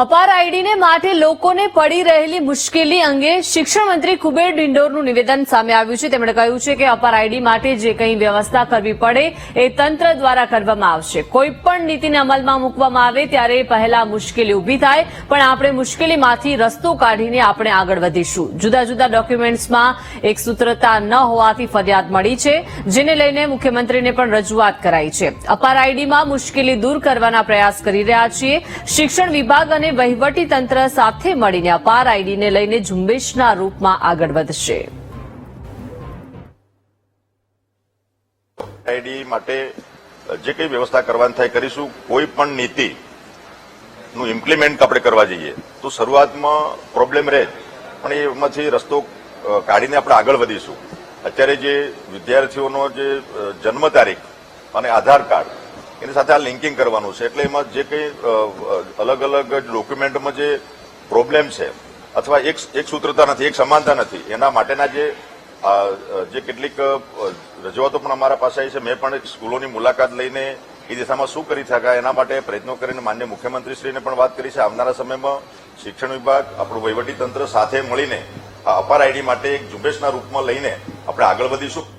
અપાર આઈડીને માટે લોકોને પડી રહેલી મુશ્કેલી અંગે શિક્ષણ મંત્રી કુબેર ડિંડોરનું નિવેદન સામે આવ્યું છે. તેમણે કહ્યું છે કે અપાર આઈડી માટે જે કંઈ વ્યવસ્થા કરવી પડે એ તંત્ર દ્વારા કરવામાં આવશે. કોઈ પણ નીતિને અમલમાં મૂકવામાં આવે ત્યારે પહેલા મુશ્કેલી ઊભી થાય, પણ આપણે મુશ્કેલીમાંથી રસ્તો કાઢીને આપણે આગળ વધીશું. જુદા જુદા ડોક્યુમેન્ટ્સમાં એક સૂત્રતા ન હોવાથી ફરિયાદ મળી છે, જેને લઈને મુખ્યમંત્રીને પણ રજૂઆત કરાઈ છે. અપાર આઈડીમાં મુશ્કેલી દૂર કરવાના પ્રયાસ કરી રહ્યા છીએ. શિક્ષણ વિભાગ અને વહીવટી તંત્ર સાથે મળીને અપાર આઈડીને લઈને ઝુંબેશના રૂપમાં આગળ વધશે. આઈડી માટે જે કંઈ વ્યવસ્થા કરવાની થાય કરીશું. કોઈ પણ નીતિ નું ઇમ્પ્લિમેન્ટ આપણે કરવા જઈએ તો શરૂઆતમાં પ્રોબ્લેમ રહે પણ એમાંથી રસ્તો કાઢીને આપણે આગળ વધીશું. અત્યારે જે વિદ્યાર્થીઓનો જે જન્મ તારીખ અને આધાર કાર્ડ એની સાથે આ લિંકિંગ કરવાનું છે. એટલે એમાં જે કંઈ અલગ અલગ ડોક્યુમેન્ટમાં જે પ્રોબ્લેમ છે, અથવા એક એક સૂત્રતા નથી, એક સમાનતા નથી, એના માટેના જે જે કેટલીક રજૂઆતો પણ અમારા પાસે આવી છે. મેં પણ સ્કૂલોની મુલાકાત લઈને એ દિશામાં શું કરી શકાય એના માટે પ્રયત્નો કરીને માન્ય મુખ્યમંત્રીશ્રીને પણ વાત કરી છે. આવનારા સમયમાં શિક્ષણ વિભાગ, આપણું તંત્ર સાથે મળીને આ અપાર આઈડી માટે એક ઝુંબેશના રૂપમાં લઈને આપણે આગળ વધીશું.